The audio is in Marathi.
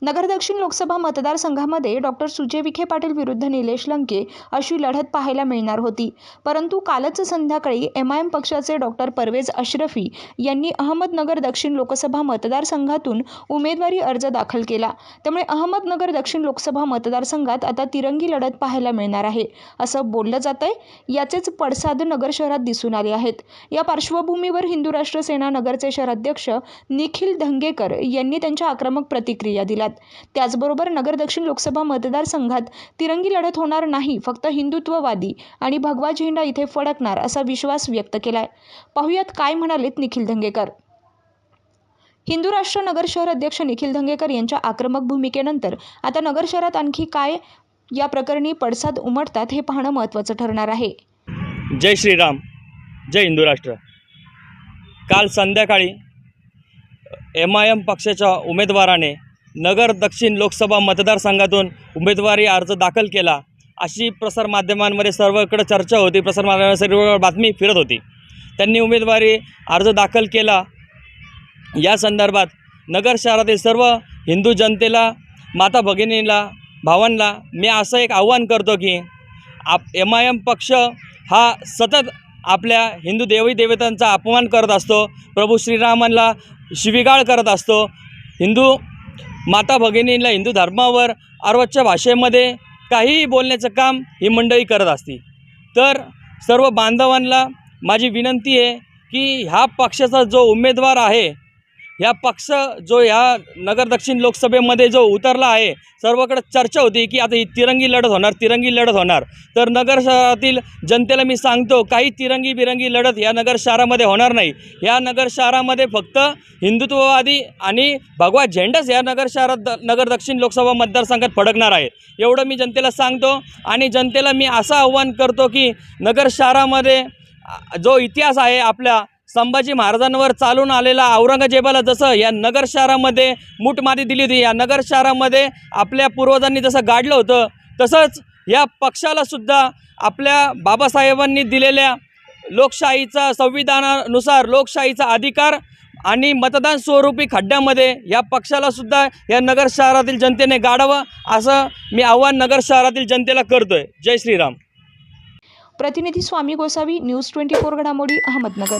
नगर दक्षिण लोकसभा मतदारसंघामध्ये डॉक्टर सुजय विखे पाटील विरुद्ध निलेश लंके अशी लढत पाहायला मिळणार होती. परंतु कालच संध्याकाळी एम आय एम पक्षाचे डॉक्टर परवेज अश्रफी यांनी अहमदनगर दक्षिण लोकसभा मतदारसंघातून उमेदवारी अर्ज दाखल केला. त्यामुळे अहमदनगर दक्षिण लोकसभा मतदारसंघात आता तिरंगी लढत पाहायला मिळणार आहे. असं बोललं जात आहे याचेच पडसाद नगर शहरात दिसून आले आहेत. या पार्श्वभूमीवर हिंदू राष्ट्र सेना नगरचे शहराध्यक्ष निखिल धंगेकर यांनी त्यांच्या आक्रमक प्रतिक्रिया दिल्यात त्याचबरोबर नगर दक्षिण लोकसभा मतदारसंघात तिरंगी लढत होणार नाही फक्त हिंदुत्ववादी आणि भगवा झेंडा इथे फडकणार असा विश्वास व्यक्त केलाय. पाहुयात काय म्हणालेत निखिल धंगेकर. हिंदू राष्ट्र नगर शहर अध्यक्ष निखिल धंगेकर यांच्या आक्रमक भूमिकेनंतर आता नगर शहरात आणखी काय या प्रकरणी पडसाद उमटतात हे पाहणं महत्त्वाचं ठरणार आहे. जय श्रीराम जय हिंदू राष्ट्र. काल संध्याकाळी एम आय एम पक्षाच्या उमेदवाराने नगर दक्षिण लोकसभा मतदारसंघातून उमेदवारी अर्ज दाखल केला. अशी प्रसारमाध्यमांमध्ये सर्वकडे चर्चा होती. प्रसारमाध्यमांवर सर्व बातमी फिरत होती. त्यांनी उमेदवारी अर्ज दाखल केला. या संदर्भात नगर शहरातील सर्व हिंदू जनतेला माता भगिनीला भावांना मी असं एक आव्हान करतो की आप एम आय एम पक्ष हा सतत आपल्या हिंदू देवी देवतांचा अपमान करत असतो. प्रभू श्रीरामांना शिविगाळ करत असतो. हिंदू माता भगिनींना हिंदू धर्मावर अर्वच्च्या भाषेमध्ये काहीही बोलण्याचं काम ही मंडळी करत असते. तर सर्व बांधवांना माझी विनंती आहे की ह्या पक्षाचा जो उमेदवार आहे ह्या पक्ष जो ह्या नगर दक्षिण लोकसभेमध्ये जो उतरला आहे सर्वकडे चर्चा होती की आता ही तिरंगी लढत होणार तिरंगी लढत होणार. तर नगर शहरातील जनतेला मी सांगतो काही तिरंगी बिरंगी लढत या नगर शहरामध्ये होणार नाही. या नगर शहरामध्ये फक्त हिंदुत्ववादी आणि भगवा झेंडाच या नगर शहरात द नगर दक्षिण लोकसभा मतदारसंघात फडकणार आहे. एवढं मी जनतेला सांगतो आणि जनतेला मी असं आव्हान करतो की नगर शहरामध्ये जो इतिहास आहे आपल्या संभाजी महाराजांवर चालून आलेला औरंगजेबाला जसं या नगर शहरामध्ये मूठमाती दिली होती या नगर शहरामध्ये आपल्या पूर्वजांनी जसं गाडलं होतं तसंच या पक्षालासुद्धा आपल्या बाबासाहेबांनी दिलेल्या लोकशाहीचा संविधानानुसार लोकशाहीचा अधिकार आणि मतदान स्वरूपी खड्ड्यामध्ये या पक्षालासुद्धा या नगर शहरातील जनतेने गाडावं असं मी आव्हान नगर शहरातील जनतेला करतोय. जय श्रीराम. प्रतिनिधी Swami Gosavi news twenty four घडामोडी अहमदनगर.